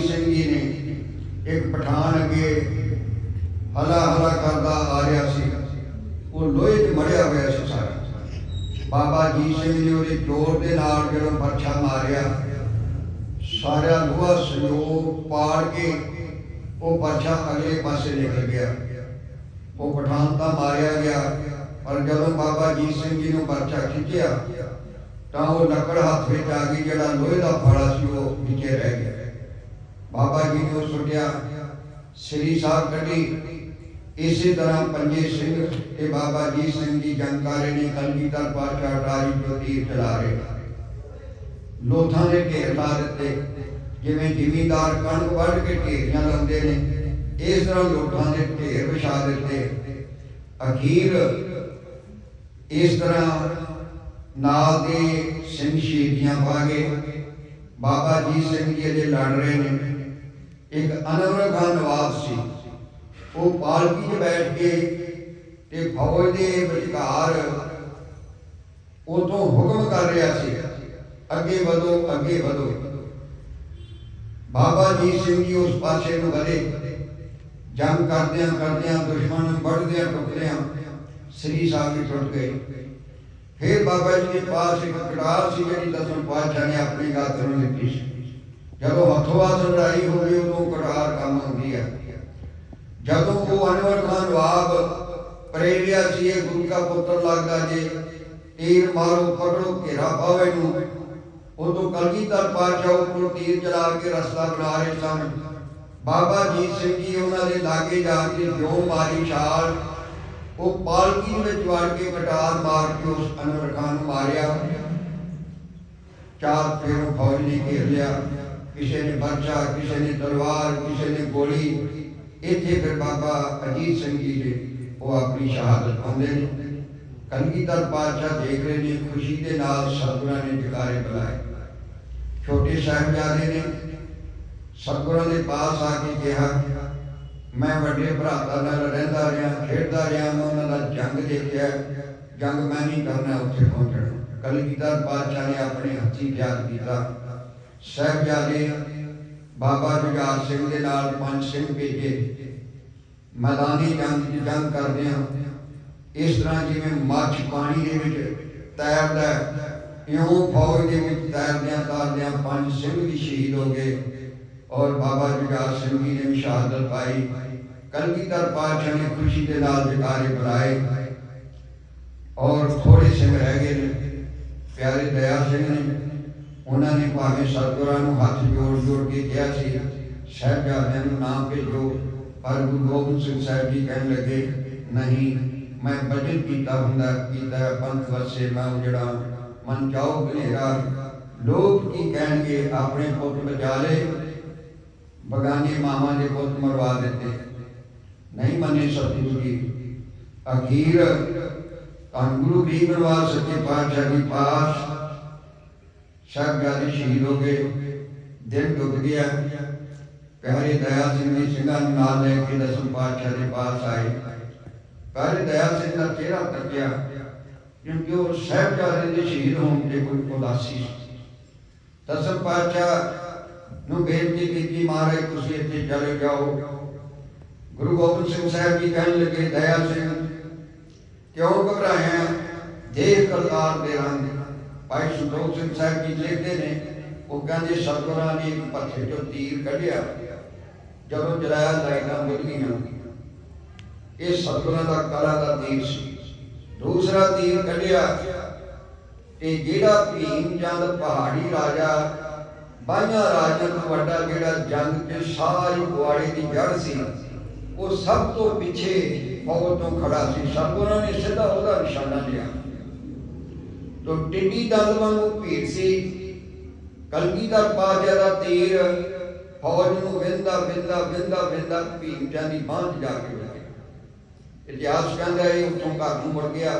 ਅਜੀਤ ਸਿੰਘ ਜੀ ਨੇ। ਇੱਕ ਪਠਾਨ ਅੱਗੇ ਹਲਾ ਹਲਾ ਕਰਦਾ ਆ ਰਿਹਾ ਸੀ। ਉਹ ਲੋਹੇ 'ਚ ਮੜਿਆ ਹੋਇਆ ਸੀ ਸਾਰਾ। ਬਾਬਾ ਜੀ ਸਿੰਘ ਜੀ ਉਹਦੇ ਜ਼ੋਰ ਦੇ ਨਾਲ ਜਦੋਂ ਪਰਛਾ ਮਾਰਿਆ, ਸਾਰਾ ਲੋਹਾ ਸੰਯੋਗ ਪਾੜ ਕੇ ਉਹ ਪਰਛਾ ਅਗਲੇ ਪਾਸੇ ਨਿਕਲ ਗਿਆ। ਉਹ ਪਠਾਨ ਤਾਂ ਮਾਰਿਆ ਗਿਆ, ਪਰ ਜਦੋਂ ਬਾਬਾ ਜੀ ਸਿੰਘ ਜੀ ਨੂੰ ਪਰਛਾ ਖਿੱਚਿਆ, ਤਾਂ ਉਹ ਲੱਕੜ ਹੱਥ ਵਿੱਚ ਆ ਗਈ, ਜਿਹੜਾ ਲੋਹੇ ਦਾ ਫਾੜਾ ਸੀ, ਉਹ ਨੀਚੇ ਰਹਿ ਗਿਆ। ਬਾਬਾ ਜੀ ਨੂੰ ਉਹ ਸੁੱਟਿਆ ਸ੍ਰੀ ਸਾਹਿਬ ਕੱਢੀ। ਇਸੇ ਤਰ੍ਹਾਂ ਪੰਜੇ ਸਿੰਘ ਤੇ ਬਾਬਾ ਜੀ ਸਿੰਘ ਜੀ ਜੰਗਾਰੇ ਨੇ ਕਲਗੀਧਰ ਪਾਤਸ਼ਾਹ ਰਾਜੀ ਜੋ ਚਲਾ ਰਹੇ। ਲੋਥਾਂ ਦੇ ਢੇਰ ਲਾ ਦਿੱਤੇ। ਜਿਵੇਂ ਜ਼ਿਮੀਂਦਾਰ ਕਣਕ ਵੱਢ ਕੇ ਢੇਰੀਆਂ ਲਾਉਂਦੇ ਨੇ, ਇਸ ਤਰ੍ਹਾਂ ਲੋਥਾਂ ਦੇ ਢੇਰ ਵਿਛਾ ਦਿੱਤੇ। ਅਖੀਰ ਇਸ ਤਰ੍ਹਾਂ ਨਾਲ ਦੇ ਸਿੰਘ ਸ਼ਹੀਦੀਆਂ ਪਾ ਗਏ। ਬਾਬਾ ਜੀ ਸਿੰਘ ਜੀ ਅਜੇ ਲੜ ਰਹੇ ਨੇ। ਇੱਕ ਅਨਵਰ ਖਾਨ ਨਵਾਬ ਸੀ। ਉਹ ਪਾਲਕੀ 'ਚ ਬੈਠ ਕੇ ਤੇ ਫੌਜ ਦੇ ਵਿਚਕਾਰ ਉਥੋਂ ਹੁਕਮ ਕਰ ਰਿਹਾ ਸੀ, ਅੱਗੇ ਵਧੋ ਅੱਗੇ ਵਧੋ। ਬਾਬਾ ਜੀ ਸਿੰਘ ਜੀ ਉਸ ਪਾਸੇ ਨੂੰ ਵਧੇ। ਜੰਗ ਕਰਦਿਆਂ ਕਰਦਿਆਂ, ਦੁਸ਼ਮਣ ਨੂੰ ਵੱਢਦਿਆਂ ਟੁੱਟਦਿਆਂ ਸ੍ਰੀ ਸਾਹਿਬ ਜੀ ਟੁੱਟ ਗਏ। ਫਿਰ ਬਾਬਾ ਜੀ ਦੇ ਪਾਸ ਇੱਕ ਕਟਾਰ ਸੀ ਜਿਹੜੀ ਦਸਮ ਪਾਤਸ਼ਾਹ ਨੇ ਆਪਣੀ ਗਾਤਰ ਨੂੰ ਦਿੱਤੀ ਸੀ। ਜਦੋਂ ਹੱਥੋਂ ਹੱਥ ਲੜਾਈ ਹੋਵੇ ਉਦੋਂ ਕਟਾਰ ਕੰਮ ਹੁੰਦੀ ਹੈ ਜਦੋਂ ਉਹ ਅਨਵਰ ਖਾਨ ਨਵਾਬ ਪ੍ਰੇਰਿਆ ਸੀ, ਇਹ ਗੁਰੂ ਦਾ ਪੁੱਤਰ ਲੱਗਦਾ ਜੇ, ਤੀਰ ਮਾਰੋ ਪਕੜੋ ਘੇਰਾ ਪਾਵੇ ਨੂੰ ਉਦੋਂ ਕਲਗੀਧਰ ਪਾਤਸ਼ਾਹ ਉੱਪਰੋਂ ਤੀਰ ਚਲਾ ਕੇ ਰਸਤਾ ਬਣਾ ਰਹੇ ਸਨ। ਬਾਬਾ ਜੀਤ ਸਿੰਘ ਜੀ ਉਹਨਾਂ ਦੇ ਲਾਗੇ ਜਾ ਕੇ ਜੋ ਮਾਰੀ ਛਾਲ, ਉਹ ਪਾਲਕੀ ਵਿੱਚ ਵੜ ਕੇ ਕਟਾਰ ਮਾਰ ਕੇ ਉਸ ਅਨਵਰ ਖਾਨ ਨੂੰ ਮਾਰਿਆ। ਚਾਰ ਫੇਰ ਫੌਜ ਨੇ ਘੇਰ ਲਿਆ। ਕਿਸੇ ਨੇ ਬਰਛਾ ਕਿਸੇ ਨੇ ਤਲਵਾਰ, ਕਿਸੇ ਨੇ ਗੋਲੀ, ਇੱਥੇ ਫਿਰ ਬਾਬਾ ਅਜੀਤ ਸਿੰਘ ਜੀ ਨੇ ਉਹ ਆਪਣੀ ਸ਼ਹਾਦਤ ਪਾਉਂਦੇ ਨੇ। ਕਲਗੀਧਰ ਪਾਤਸ਼ਾਹ ਦੇਖ ਰਹੇ ਨੇ, ਖੁਸ਼ੀ ਦੇ ਨਾਲ ਸਤਿਗੁਰਾਂ ਨੇ ਜਕਾਰੇ ਬੁਲਾਏ। ਛੋਟੇ ਸਾਹਿਬਜ਼ਾਦੇ ਨੇ ਸਤਿਗੁਰਾਂ ਦੇ ਪਾਸ ਆ ਕੇ ਕਿਹਾ, ਮੈਂ ਵੱਡੇ ਭਰਾਤਾ ਨਾਲ ਰਹਿੰਦਾ ਰਿਹਾ, ਖੇਡਦਾ ਰਿਹਾ, ਮੈਂ ਉਹਨਾਂ ਦਾ ਜੰਗ ਦੇਖਿਆ। ਜੰਗ ਮੈਂ ਨਹੀਂ ਕਰਨਾ ਉੱਥੇ ਪਹੁੰਚਣਾ। ਕਲਗੀਧਰ ਪਾਤਸ਼ਾਹ ਨੇ ਆਪਣੇ ਹੱਥੀਂ ਤਿਆਰ ਕੀਤਾ। ਸਾਹਿਬਜ਼ਾਦੇ ਬਾਬਾ ਜੁਝਾਰ ਸਿੰਘ ਦੇ ਨਾਲ ਪੰਜ ਸਿੰਘ ਭੇਜੇ ਮੈਦਾਨੀ ਜੰਗ ਦੀ ਜੰਗ ਕਰਦੇ ਆ ਇਸ ਤਰ੍ਹਾਂ ਜਿਵੇਂ ਮੱਛ ਪਾਣੀ ਦੇ ਵਿੱਚ ਤੈਰਦਾ ਹੈ, ਇਉਂ ਫੌਜ ਦੇ ਵਿੱਚ ਤੈਰਦਿਆਂ ਤਾਰਦਿਆਂ ਪੰਜ ਸਿੰਘ ਵੀ ਸ਼ਹੀਦ ਹੋ ਗਏ ਔਰ ਬਾਬਾ ਜੁਝਾਰ ਸਿੰਘ ਜੀ ਨੇ ਵੀ ਸ਼ਹਾਦਤ ਪਾਈ। ਕਲਗੀਧਰ ਪਾਤਸ਼ਾਹ ਨੇ ਖੁਸ਼ੀ ਦੇ ਨਾਲ ਜਕਾਰੇ ਬੁਲਾਏ ਔਰ ਥੋੜੇ ਸਿੰਘ ਰਹਿ ਗਏ ਨੇ। ਪਿਆਰੇ ਦਇਆ ਸਿੰਘ ਨੇ ਉਹਨਾਂ ਨੇ ਭਾਵੇਂ ਸਤਿਗੁਰਾਂ ਨੂੰ ਹੱਥ ਜੋੜ ਜੋੜ ਕੇ ਕਿਹਾ ਸੀ, ਸਾਹਿਬਜ਼ਾਦਿਆਂ ਨੂੰ ਨਾਮ ਭੇਜੋ। ਪਰ ਗੁਰੂ ਗੋਬਿੰਦ ਸਿੰਘ ਸਾਹਿਬ ਜੀ ਕਹਿਣ ਲੱਗੇ, ਨਹੀਂ, ਮੈਂ ਬਚਨ ਕੀਤਾ ਹੁੰਦਾ, ਕੀਤਾ ਪੰਥ ਵਸੇ ਮੈਂ ਜਿਹੜਾ ਮਨ ਚਾਉ ਬਨੇਰਾ। ਲੋਕ ਕੀ ਕਹਿਣਗੇ? ਆਪਣੇ ਪੁੱਤ ਬਚਾ ਲਏ। ਬਗਾਨੇ ਮਾਮਾ ਦੇ ਪੁੱਤ ਮਰਵਾ ਦਿੱਤੇ। ਨਹੀਂ ਮੰਨੇ ਸਤਿਗੁਰੂ ਜੀ। ਅਖੀਰ ਤਾਂ ਗੁਰੂ ਵੀ ਮਰਵਾ ਸਕੇ ਪਾਤਸ਼ਾਹ ਜੀ ਪਾਸ ਸਾਹਿਬਜ਼ਾਦੇ ਸ਼ਹੀਦ ਹੋ ਗਏ। ਦਿਨ ਡੁੱਬ ਗਿਆ। ਪਿਆਰੇ ਦਇਆ ਸਿੰਘ ਨੇ ਸਿੰਘਾਂ ਨੂੰ ਨਾਲ ਲੈ ਕੇ ਦਸਮ ਪਾਤਸ਼ਾਹ ਦੇ ਪਾਸ ਆਏ। ਪਿਆਰੇ ਦਇਆ ਸਿੰਘ ਦਾ ਚਿਹਰਾ ਤੱਕਿਆ, ਕਿਉਂਕਿ ਉਹ ਸਾਹਿਬਜ਼ਾਦੇ ਦੇ ਸ਼ਹੀਦ ਹੋਣ ਤੇ ਕੋਈ ਉਦਾਸੀ ਦਸਮ ਪਾਤਸ਼ਾਹ ਨੂੰ ਬੇਨਤੀ ਕੀਤੀ, ਮਹਾਰਾਜ, ਤੁਸੀਂ ਇੱਥੇ ਚਲੇ ਜਾਓ। ਗੁਰੂ ਗੋਬਿੰਦ ਸਿੰਘ ਸਾਹਿਬ ਜੀ ਕਹਿਣ ਲੱਗੇ, ਦਇਆ ਸਿੰਘ, ਕਿਉਂ ਘਬਰਾਇਆ? ਦੇਖ ਕਰਤਾਰ ਦੇ ਰੰਗ ਭਾਈ ਸੰਤੋਖ ਸਿੰਘ ਸਾਹਿਬ ਜੀ ਲਿਖਦੇ ਨੇ, ਉਹ ਕਹਿੰਦੇ, ਸਤਿਗੁਰਾਂ ਨੇ ਇੱਕ ਪੱਥੇ ਚੋਂ ਤੀਰ ਕੱਢਿਆ, ਜਦੋਂ ਜਲਾਇਆ ਲਾਈਟਾਂ ਬੁਝ ਗਈਆਂ ਇਹ ਸਤਿਗੁਰਾਂ ਦਾ ਕਲਾ ਦਾ ਤੀਰ ਸੀ। ਦੂਸਰਾ ਤੀਰ ਕੱਢਿਆ, ਇਹ ਜਿਹੜਾ ਭੀਮ ਚੰਦ ਪਹਾੜੀ ਰਾਜਾ, ਬਾਈਆਂ ਰਾਜਾਂ ਤੋਂ ਵੱਡਾ ਜਿਹੜਾ ਜੰਗ 'ਚ ਸਾਰੀ ਪੁਆੜੇ ਦੀ ਜੜ ਸੀ, ਉਹ ਸਭ ਤੋਂ ਪਿੱਛੇ ਫੌਜ ਤੋਂ ਖੜਾ ਸੀ। ਸਤਿਗੁਰਾਂ ਨੇ ਸਿੱਧਾ ਉਹਦਾ ਨਿਸ਼ਾਨਾ ਲਿਆ। ਤੋ ਟਿੱਡੀ ਦੰਦ ਵਾਂਗੂ ਭੀੜ ਸੀ। ਕਲਗੀਧਰ ਪਾਤਸ਼ਾਹ ਦਾ ਤੀਰ ਫੌਜ ਨੂੰ ਵਿੰਦਾ ਵਿੰਦਾ ਵਿੰਦਾ ਵਿੰਦਾ ਭੀਮਚਾਂ ਦੀ ਬਾਂਹ ਜਾ ਕੇ ਲੱਗੇ ਇਤਿਹਾਸ ਕਹਿੰਦਾ ਇਹ ਉੱਥੋਂ ਘਰ ਨੂੰ ਮੁੜ ਗਿਆ।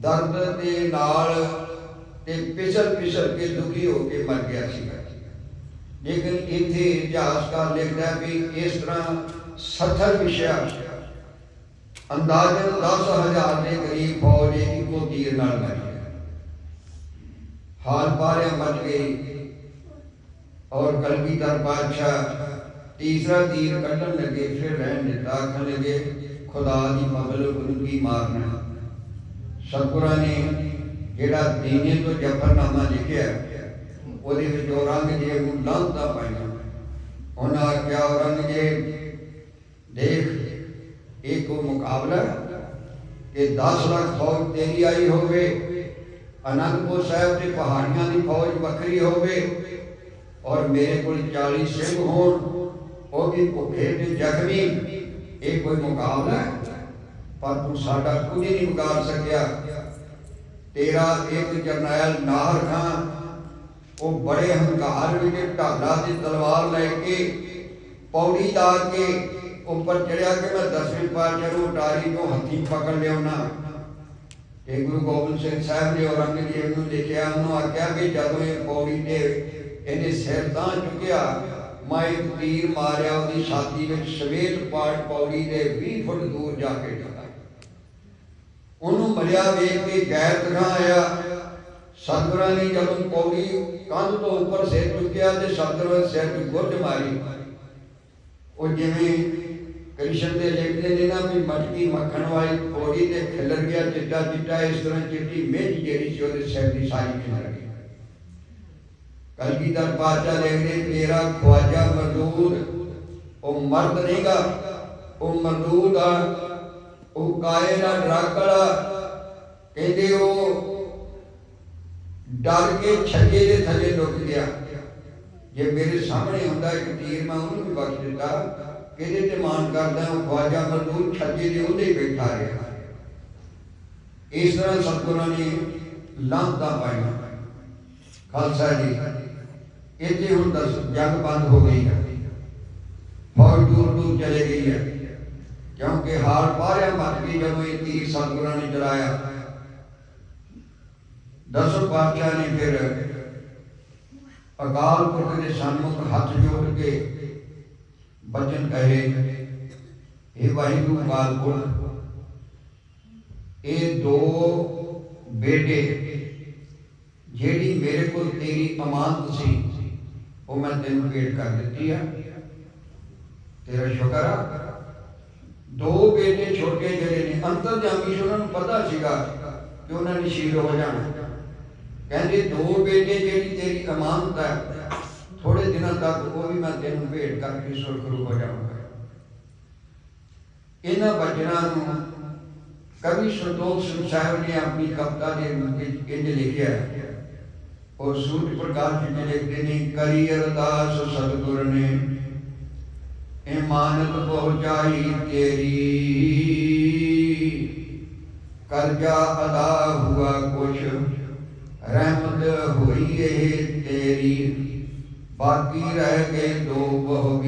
ਦਰਦ ਦੇ ਨਾਲ ਤੇ ਪਿਛਲ ਪਿਛਲ ਕੇ ਦੁਖੀ ਹੋ ਕੇ ਮਰ ਗਿਆ ਸੀ। ਲੇਕਿਨ ਇੱਥੇ ਇਤਿਹਾਸਕਾਰ ਲਿਖਦਾ ਵੀ ਇਸ ਤਰ੍ਹਾਂ 70 ਵਿਸ਼ਾ ਅੰਦਾਜ਼ਨ 10000 ਦੇ ਕਰੀਬ ਫੌਜ ਇੱਕੋ ਤੀਰ ਨਾਲ ਮਰੀ ਹਾਲ ਪਾਰਿਆ ਮਰ ਗਈ ਔਰ ਕਲਗੀਧਰ ਪਾਤਸ਼ਾਹ ਤੀਸਰਾ ਤੀਰ ਕੱਢਣ ਲੱਗੇ, ਫਿਰ ਰਹਿਣ ਦਿੱਤਾ, ਆਖਣ ਲੱਗੇ, ਖੁਦਾ ਦੀ ਮਗਲਬ ਨੂੰ ਕੀ ਮਾਰਨਾ ਸਤਿਗੁਰਾਂ ਨੇ ਜਿਹੜਾ ਦੀਨੇ ਤੋਂ ਜਫਰਨਾਮਾ ਲਿਖਿਆ, ਉਹਦੇ ਵਿੱਚ ਔਰੰਗਜ਼ੇਬ ਨੂੰ ਲਾਂਤਾ ਪਾਇਆ ਉਹਨਾਂ ਆਖਿਆ, ਔਰੰਗਜ਼ੇਬ, ਦੇਖ, ਇਹ ਕੋ ਮੁਕਾਬਲਾ ਕਿ 10 ਲੱਖ ਫੌਜ ਤੇਰੀ ਆਈ ਹੋਵੇ ਅਨੰਦਪੁਰ ਸਾਹਿਬ ਦੇ ਪਹਾੜੀਆਂ ਦੀ ਫੌਜ ਵੱਖਰੀ ਹੋਵੇ ਔਰ ਮੇਰੇ ਕੋਲ 40 ਸਿੰਘ ਹੋਣ ਉਹ ਵੀ ਭੁੱਖੇ ਤੇ ਜ਼ਖਮੀ, ਇਹ ਕੋਈ ਮੁਕਾਬਲਾ ਪਰ ਤੂੰ ਸਾਡਾ ਕੁਝ ਨਹੀਂ ਵਿਗਾੜ ਸਕਿਆ। ਤੇਰਾ ਇੱਕ ਜਰਨੈਲ ਨਾਹਰ ਖਾਨ, ਉਹ ਬੜੇ ਹੰਕਾਰ ਵਿੱਚ ਢਾਲਾ ਦੀ ਤਲਵਾਰ ਲੈ ਕੇ, ਪੌੜੀ ਲਾ ਕੇ ਉੱਪਰ ਚੜਿਆ ਕਿ ਮੈਂ ਦਸਵੇਂ ਪਾਤਸ਼ਾਹ ਨੂੰ ਟਾਰੀ ਤੋਂ ਹੱਥੀ ਪਕੜ ਲਿਆਉਣਾ। ਤੇ ਗੁਰੂ ਗੋਬਿੰਦ ਸਿੰਘ ਸਾਹਿਬ ਨੇ ਔਰੰਗਜ਼ੇਬ ਨੂੰ ਲਿਖਿਆ, ਉਹਨੂੰ ਆਖਿਆ ਕਿ ਜਦੋਂ ਇਹ ਪੌੜੀ ਤੇ ਇਹਨੇ ਸਿਰ ਤਾਂ ਚੁੱਕਿਆ ਮੈਂ ਇੱਕ ਤੀਰ ਮਾਰਿਆ, ਉਹਦੀ ਛਾਤੀ ਵਿੱਚ ਸਵੇਤ ਪਾਟ ਪੌੜੀ ਦੇ 20 ਫੁੱਟ ਦੂਰ ਜਾ ਕੇ ਡਿੱਗਾ ਉਹਨੂੰ ਮਰਿਆ ਵੇਖ ਕੇ ਗੈਰ ਤਖਾਂ ਆਇਆ। ਸਤਿਗੁਰਾਂ ਨੇ ਜਦੋਂ ਪੌੜੀ ਕੰਧ ਤੋਂ ਉੱਪਰ ਸਿਰ ਚੁੱਕਿਆ ਤੇ ਸਤਿਗੁਰਾਂ ਦੇ ਸਿਰ ਤੇ ਗੁੱਟ ਮਾਰੀ। ਉਹ ਜਿਵੇਂ ਕ੍ਰਿਸ਼ਨ ਦੇ ਲਿਖਦੇ ਨੇ ਨਾ ਵੀ ਮਟਕੀ ਮੱਖਣ ਵਾਲੀ ਪੌੜੀ ਤੇ ਖਿਲਰ ਗਿਆ, ਚਿੱਟਾ ਚਿੱਟਾ, ਇਸ ਤਰ੍ਹਾਂ ਚਿੱਟੀ ਮਿੱਝ ਜਿਹੜੀ ਸੀ ਉਹਦੇ ਸਿਰ ਦੀ ਸਾਰੀ ਖਿਲਰ ਗਈ। ਕਲਗੀਧਰ ਪਾਤਸ਼ਾਹ ਲਿਖਦੇ ਤੇਰਾ ਖਵਾਜਾ ਮਰਦੂਦ, ਉਹ ਮਰਦ ਨਹੀਂਗਾ, ਉਹ ਮਰਦੂਦ ਆ, ਉਹ ਕਾਏ ਦਾ ਡਰਾਕੜਾ ਕਹਿੰਦੇ ਉਹ ਡਰ ਕੇ ਛੱਜੇ ਦੇ ਥੱਲੇ ਲੁਕ ਗਿਆ। ਜੇ ਮੇਰੇ ਸਾਹਮਣੇ ਹੁੰਦਾ ਇੱਕ ਤੀਰ, ਮੈਂ ਉਹਨੂੰ ਵੀ ਬਖਸ਼ ਦਿੱਤਾ। ਇਹਦੇ ਤੇ ਮਾਨ ਕਰਦਾ ਉਹ ਖਵਾਜਾ ਮਰਦੂਦ ਛੱਜੇ ਦੇ ਉਹਦੇ ਬੈਠਾ ਰਿਹਾ। ਇਸ ਤਰ੍ਹਾਂ ਸਤਿਗੁਰਾਂ ਨੇ ਲਾਂਤਾ ਪਾਈਆਂ ਖਾਲਸਾ ਜੀ, ਇੱਥੇ ਹੁਣ ਦਸ, ਜੰਗ ਬੰਦ ਹੋ ਗਈ ਹੈ। ਫੌਜ ਦੂਰ ਦੂਰ ਚਲੇ ਗਈ ਹੈ। ਕਿਉਂਕਿ ਹਾਲ ਪਾਰਿਆ ਮੱਤ ਗਈ ਜਦੋਂ ਇਹ ਤੀਰ ਸਤਿਗੁਰਾਂ ਨੇ ਚਲਾਇਆ ਦਸੋ ਪਾਤਸ਼ਾਹ ਨੇ ਫਿਰ ਅਕਾਲ ਪੁਰਖ ਦੇ ਸਨਮੁਖ ਹੱਥ ਜੋੜ ਕੇ ਬਚਨ ਕਹੇ ਇਹ ਵਾਹਿਗੁਰੂ ਅਕਾਲ ਪੁਰਖ ਇਹ ਦੋ ਬੇਟੇ, ਜਿਹੜੀ ਮੇਰੇ ਕੋਲ ਤੇਰੀ ਅਮਾਨਤ ਸੀ, ਉਹ ਮੈਂ ਤੈਨੂੰ ਭੇਟ ਕਰ ਦਿੱਤੀ ਆ। ਤੇਰਾ ਸ਼ੁਕਰ ਆ। ਦੋ ਬੇਟੇ ਛੋਟੇ ਜਿਹੜੇ ਨੇ ਅੰਤਰ ਜਾਮੀ ਸੀ ਉਹਨਾਂ ਨੂੰ ਪਤਾ ਸੀਗਾ ਕਿ ਉਹਨਾਂ ਨੇ ਸ਼ਹੀਦ ਹੋ ਜਾਣਾ। ਕਹਿੰਦੇ ਦੋ ਬੇਟੇ ਜਿਹੜੀ ਤੇਰੀ ਅਮਾਨਤ ਹੈ ਥੋੜੇ ਦਿਨਾਂ ਤੱਕ ਉਹ ਵੀ ਮੈਂ ਤੈਨੂੰ ਭੇਟ ਕਰਕੇ ਸੁਰਖਰੂ ਹੋ ਜਾਵਾਂਗਾ ਇਹਨਾਂ ਬਚਨਾਂ ਨੂੰ ਕਵੀ ਸੰਤੋਖ ਸਿੰਘ ਸਾਹਿਬ ਨੇ ਆਪਣੀ ਕਵਿਤਾ ਦੇ ਵਿੱਚ ਇੰਜ ਲਿਖਿਆ ਹੈ। ਸੂਰਜ ਪ੍ਰਕਾਸ਼ ਜੀ ਨੇ ਲਿਖਦੇ ਨੇ, ਕਰੀ ਅਰਦਾਸ ਸਤਿਗੁਰ ਨੇ ਇਮਾਨਤ ਪਹੁੰਚਾਈ ਤੇਰੀ। ਕਰਜ਼ਾ ਅਦਾ ਹੁਆ ਕੁਛ, ਰਹਿਮਤ ਹੋਈ ਇਹ ਤੇਰੀ। ਬਾਕੀ ਰਹਿ ਗਏ ਦੋ ਬਹੁ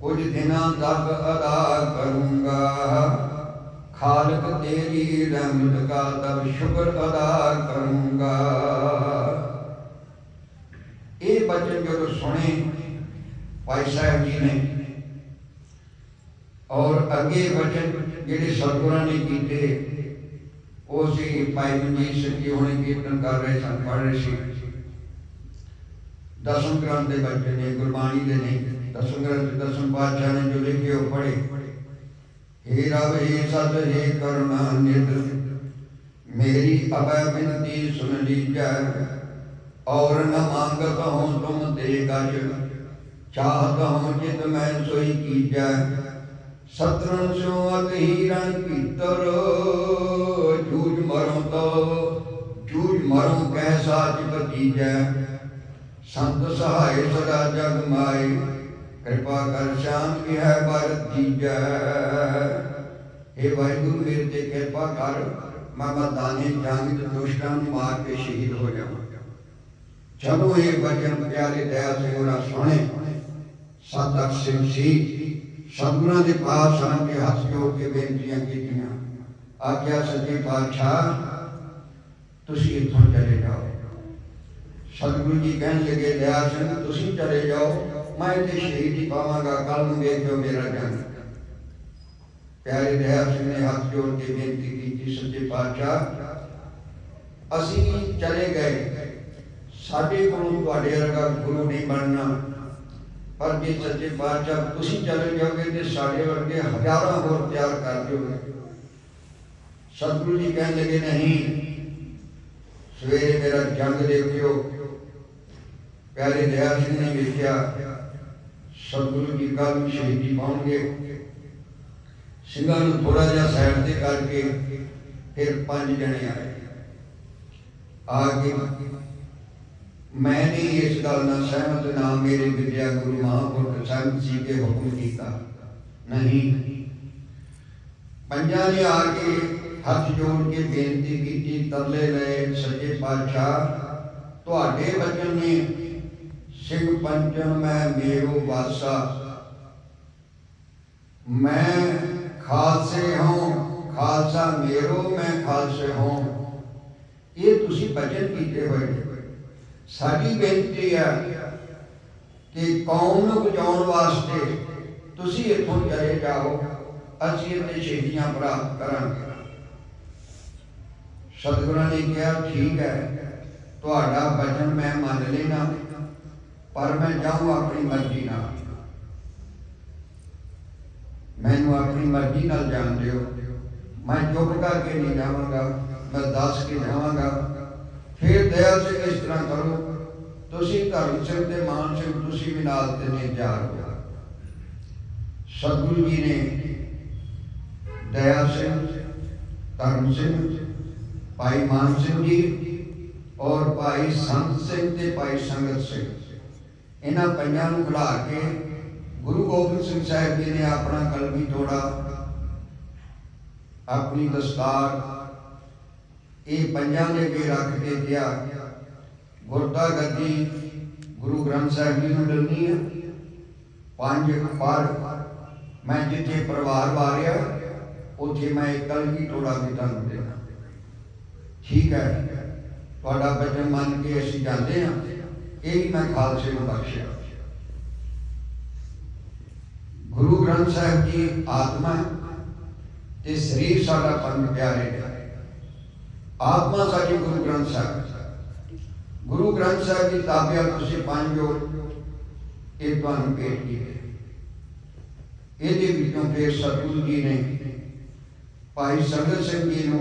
ਕੁਝ ਦਿਨਾਂ ਤੱਕ ਅਦਾ ਕਰੂੰਗਾ। ਖਾਲਕ ਤੇਰੀ ਰਹਿਮਤ ਦਾ ਤਬ ਸ਼ੁਕਰ ਅਦਾ ਕਰੂੰਗਾ। ਇਹ ਬਚਨ ਜਦੋਂ ਸੁਣੇ, ਭਾਈ ਸਾਹਿਬ ਜੀ ਨੇ, ਔਰ ਅੱਗੇ ਬਚਨ ਜਿਹੜੇ ਸਤਿਗੁਰਾਂ ਨੇ ਕੀਤੇ, ਉਹ ਸੀ ਭਾਈ ਮਨਜੀਤ ਜੀ ਹੁਣੇ ਕੀਰਤਨ ਕਰ ਰਹੇ ਸਨ, ਪੜ੍ਹ ਰਹੇ ਸੀ। ਦਸਮ ਗ੍ਰੰਥ ਦੇ ਬੈਠੇ ਨੇ, ਗੁਰਬਾਣੀ ਦੇ ਨੇ। ਦਸਮ ਗ੍ਰੰਥ ਦਸਮ ਪਾਤਸ਼ਾਹ ਨੇ ਜੋ ਲਿਖੇ ਉਹ ਪੜੇ ਹੇ ਰਬ, ਹੇ ਸਤ ਹੇ ਕਰੁਣਾ ਨਿਧ ਮੇਰੀ ਅਬੈ ਬਿਨਤੀ ਸੁਣ ਲੀਜੈ, ਔਰ ਨ ਮੰਗ ਕਹਉ ਤੁਮ ਦੇ ਗਜ। ਚਾਹਤ ਹਉ ਜਿਤ ਮੈਂ ਸੋਈ ਕੀਜੈ। ਸਤਰਨ ਸਿਉ ਅਤ ਹੀਰਾਂ ਭੀਤਰ ਜੂਜ ਮਰਉ ਤੋ ਜੂਜ ਮਰਉ ਕਹਿ ਸਾਚ ਬਤੀਜੈ ਸੰਤ ਸਹਾਈ ਸਦਾ ਜਗ ਮਾਈ। ਕਿਰਪਾ ਕਰ ਸ਼ਾਮ ਕੀ ਹੈ ਭਾਰਤ ਕੀ ਜੈ हे ਵਾਹਿਗੁਰੂ ਮੇਰੇ ਤੇ ਕਿਰਪਾ ਕਰ। ਮੈਂ ਮਦਾਨੀ ਜੰਗ ਦੇ ਦੁਸ਼ਟਾਂ ਨੂੰ ਮਾਰ ਕੇ ਸ਼ਹੀਦ ਹੋ ਜਾਵਾਂ। ਜਦੋਂ ਇਹ ਵਚਨ ਪਿਆਰੇ, ਦਇਆ ਸਿੰਘ ਹੋਣਾ ਸੁਣੇ। ਸਤਿ ਸਿੰਘ ਸੀ। ਸਤਿਗੁਰਾਂ ਦੇ ਪਾਤਸ਼ਾਹ ਦੇ ਹੱਥ ਜੋੜ ਕੇ ਬੇਨਤੀਆਂ ਕੀਤੀਆਂ। ਆਖਿਆ ਸੱਚੇ ਪਾਤਸ਼ਾਹ, ਤੁਸੀਂ ਇੱਥੋਂ ਚਲੇ ਜਾਓ। ਸਤਿਗੁਰੂ ਜੀ ਕਹਿਣ ਲੱਗੇ ਲਿਆ ਸਿੰਘ ਤੁਸੀਂ ਚਲੇ ਜਾਓ ਮੈਂ ਇੱਥੇ ਸ਼ਹੀਦੀ ਪਾਵਾਂਗਾ ਕੱਲ ਨੂੰ ਵੇਖਿਓ ਮੇਰਾ ਜੰਗ ਪਿਆਰੇ ਦਇਆ ਸਿੰਘ ਨੇ ਹੱਥ ਜੋੜ ਕੇ ਬੇਨਤੀ ਕੀਤੀ ਸੱਚੇ ਪਾਤਸ਼ਾਹ ਅਸੀਂ ਚਲੇ ਗਏ ਸਾਡੇ ਕੋਲੋਂ ਤੁਹਾਡੇ ਵਰਗਾ ਗੁਰੂ ਨਹੀਂ ਬਣਨਾ ਪਰ ਜੇ ਸੱਚੇ ਪਾਤਸ਼ਾਹ ਤੁਸੀਂ ਚਲੇ ਜਾਓਗੇ ਤੇ ਸਾਡੇ ਵਰਗੇ ਹਜ਼ਾਰਾਂ ਹੋਰ ਤਿਆਰ ਕਰ ਦਿਓਗੇ ਸਤਿਗੁਰੂ ਜੀ ਕਹਿਣ ਲੱਗੇ ਨਹੀਂ ਸਵੇਰੇ ਮੇਰਾ ਜੰਗ ਦੇਖਿਓ ਪਿਆਰੇ ਦਇਆ ਸਿੰਘ ਨੇ ਵੇਖਿਆ, ਸਤਿਗੁਰੂ ਜੀ ਕੱਲ ਨੂੰ ਸ਼ਹੀਦੀ ਪਾਉਣਗੇ। ਸਿੰਘਾਂ ਨੂੰ ਥੋੜਾ ਜਿਹਾ ਸਾਈਡ ਤੇ ਕਰਕੇ ਫਿਰ ਪੰਜ ਜਣੇ ਆਏ। ਆ ਕੇ ਮੈਂ ਨਹੀਂ ਇਸ ਗੱਲ ਨਾਲ ਸਹਿਮਤ ਨਾ, ਮੇਰੇ ਵਿਦਿਆ ਗੁਰੂ ਮਹਾਂਪੁਰਖ ਸਾਹਿਬ ਜੀ ਕੇ ਹੁਕਮ ਕੀਤਾ। ਨਹੀਂ। ਪੰਜਾਂ ਨੇ ਆ ਕੇ ਹੱਥ ਜੋੜ ਕੇ ਬੇਨਤੀ ਕੀਤੀ, ਤਰਲੇ ਲਏ ਸੱਜੇ ਪਾਤਸ਼ਾਹ, ਤੁਹਾਡੇ ਬਚਨ ਨੇ ਸਿੰਘ ਪੰਚਮ ਮੈਂ ਮੇਰੋ ਵਾਸਾ। ਮੈਂ ਖਾਲਸੇ ਹਾਂ, ਖਾਲਸਾ ਮੇਰੋ, ਮੈਂ ਖਾਲਸੇ ਹਾਂ। ਇਹ ਤੁਸੀਂ ਬਚਨ ਕੀਤੇ ਹੋਏ ਸਾਡੀ ਬੇਨਤੀ ਹੈ ਕਿ ਕੌਮ ਨੂੰ ਬਚਾਉਣ ਵਾਸਤੇ ਤੁਸੀਂ ਇੱਥੋਂ ਚਲੇ ਜਾਓ। ਅਸੀਂ ਇੱਥੇ ਸ਼ਹੀਦੀਆਂ ਪ੍ਰਾਪਤ ਕਰਾਂਗੇ। ਸਤਿਗੁਰਾਂ ਨੇ ਕਿਹਾ, ਠੀਕ ਹੈ, ਤੁਹਾਡਾ ਬਚਨ ਮੈਂ ਮੰਨ ਲੈਣਾ ਪਰ ਮੈਂ ਜਾਊਂ ਆਪਣੀ ਮਰਜ਼ੀ ਨਾਲ ਮੈਨੂੰ ਆਪਣੀ ਮਰਜ਼ੀ ਨਾਲ ਜਾਣ ਦਿਓ ਮੈਂ ਚੁੱਪ ਕਰਕੇ ਨਹੀਂ ਜਾਵਾਂਗਾ ਮੈਂ ਦੱਸ ਕੇ ਜਾਵਾਂਗਾ ਫਿਰ ਦਇਆ ਸੇ ਇਸ ਤਰ੍ਹਾਂ ਕਰੋ ਤੁਸੀਂ ਧਰਮ ਸਿੰਘ ਤੇ ਮਾਨ ਸਿੰਘ ਤੁਸੀਂ ਵੀ ਨਾਲ ਤੇ ਨੇ ਜਾ ਹੋ ਸਤਿਗੁਰੂ ਜੀ ਨੇ ਦਇਆ ਸਿੰਘ ਧਰਮ ਸਿੰਘ ਭਾਈ ਮਾਨ ਸਿੰਘ ਜੀ ਔਰ ਭਾਈ ਸੰਤ ਸਿੰਘ ਤੇ ਭਾਈ ਸੰਗਤ ਸਿੰਘ ਇਹਨਾਂ ਪੰਜਾਂ ਨੂੰ ਖਿਲਾ ਕੇ ਗੁਰੂ ਗੋਬਿੰਦ ਸਿੰਘ ਸਾਹਿਬ ਜੀ ਨੇ ਆਪਣਾ ਕਲਮੀ ਤੋੜਾ, ਆਪਣੀ ਦਸਤਾਰ ਇਹ ਪੰਜਾਂ ਦੇ ਅੱਗੇ ਰੱਖ ਕੇ ਕਿਹਾ, ਗੁਰਦਾ ਗੱਦੀ ਗੁਰੂ ਗ੍ਰੰਥ ਸਾਹਿਬ ਜੀ ਨੂੰ ਦਿੰਦੀ ਹੈ ਪੰਜ ਅਖਬਾਰ ਮੈਂ ਜਿੱਥੇ ਪਰਿਵਾਰ ਵਾਰਿਆ, ਉੱਥੇ ਮੈਂ ਇੱਕ ਕਲਗੀ ਤੋੜਾ ਵੀ ਤੁਹਾਨੂੰ ਦੇਣਾ। ਠੀਕ ਹੈ, ਤੁਹਾਡਾ ਬਚਨ ਮੰਨ ਕੇ ਅਸੀਂ ਜਾਂਦੇ ਹਾਂ। ਇਹ ਮੈਂ ਖਾਲਸੇ ਨੂੰ ਬਖਸ਼ਿਆ। ਗੁਰੂ ਗ੍ਰੰਥ ਸਾਹਿਬ ਜੀ ਆਤਮਾ ਤੇ ਸਰੀਰ ਸਾਡਾ ਪਰਮ ਪਿਆਰੇ ਹੈ। ਆਤਮਾ ਸਾਡੀ ਗੁਰੂ ਗ੍ਰੰਥ ਸਾਹਿਬ ਗੁਰੂ ਗ੍ਰੰਥ ਸਾਹਿਬ ਦੀ ਤਾਬਿਆ ਤੁਸੀਂ ਪੰਜੋ ਇਹ ਤੁਹਾਨੂੰ ਭੇਟ ਕੀਤੇ ਇਹਦੇ ਵਿੱਚੋਂ ਫਿਰ ਸਤਿਗੁਰੂ ਜੀ ਨੇ ਭਾਈ ਸੰਗਤ ਸਿੰਘ ਜੀ ਨੂੰ